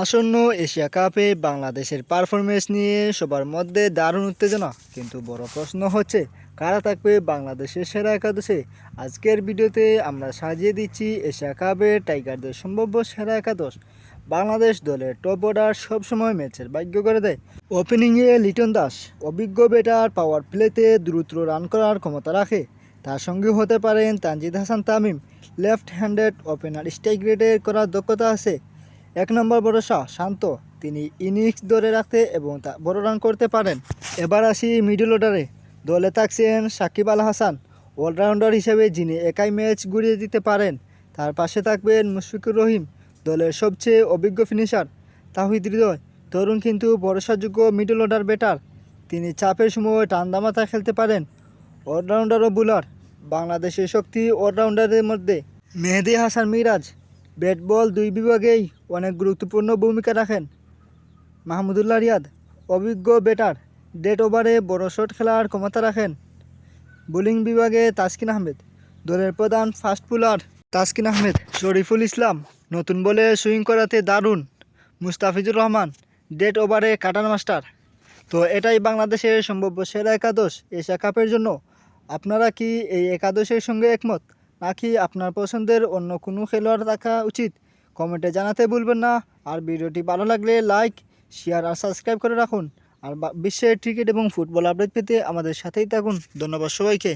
আসন্ন এশিয়া কাপে বাংলাদেশের পারফরমেন্স নিয়ে সবার মধ্যে দারুণ উত্তেজনা। কিন্তু বড় প্রশ্ন হচ্ছে, কারা থাকবে বাংলাদেশের সেরা একাদশে? আজকের ভিডিওতে আমরা সাজিয়ে দিচ্ছি এশিয়া কাপের টাইগারদের সম্ভাব্য সেরা একাদশ। বাংলাদেশ দলের টপ অর্ডার সবসময় ম্যাচের ভাগ্য করে দেয়। ওপেনিংয়ে লিটন দাস, অভিজ্ঞ ব্যাটার পাওয়ার প্লেতে দ্রুত রান করার ক্ষমতা রাখে। তার সঙ্গে হতে পারেন Tanzid Hasan Tamim left handed opener strike রেটের করার দক্ষতা আছে। এক নম্বর ভরসা শান্ত। তিনি ইনিংস ধরে রাখতে এবং তা বড় রান করতে পারেন। এবার আসি মিডল অর্ডারে দলে থাকছেন সাকিব আল হাসান অলরাউন্ডার হিসেবে যিনি একাই ম্যাচ ঘুরিয়ে দিতে পারেন। তার পাশে থাকবেন মুশফিকুর রহিম, দলের সবচেয়ে অভিজ্ঞ ফিনিশার তাহিদ হৃদয়, তরুণ কিন্তু ভরসাযোগ্য মিডল অর্ডার ব্যাটার তিনি চাপের সময় টান্দামাথা খেলতে পারেন। অলরাউন্ডার ও বোলার বাংলাদেশের শক্তি অলরাউন্ডারের মধ্যে। মেহেদি হাসান মিরাজ ব্যাট বল দুই বিভাগেই অনেক গুরুত্বপূর্ণ ভূমিকা রাখেন। মাহমুদুল্লাহ রিয়াদ, অভিজ্ঞ ব্যাটার ডেট ওভারে বড় শট খেলার ক্ষমতা রাখেন। বোলিং বিভাগে তাসকিন আহমেদ, দলের প্রধান ফাস্ট বোলার তাসকিন আহমেদ। শরীফুল ইসলাম, নতুন বলে সুইং করাতে দারুণ। মুস্তাফিজুর রহমান ডেট ওভারে কাটার মাস্টার। তো এটাই বাংলাদেশের সম্ভাব্য সেরা একাদশ এশিয়া কাপের জন্য। আপনারা কি এই একাদশের সঙ্গে একমত? নাকি আপনার পছন্দের অন্য কোনো খেলোয়াড় থাকা উচিত? কমেন্টে জানাতে ভুলবেন না। আর ভিডিওটি ভালো লাগলে লাইক, শেয়ার আর সাবস্ক্রাইব করে রাখুন। আর বিশ্বের ক্রিকেট এবং ফুটবল আপডেট পেতে আমাদের সাথেই থাকুন। ধন্যবাদ সবাইকে।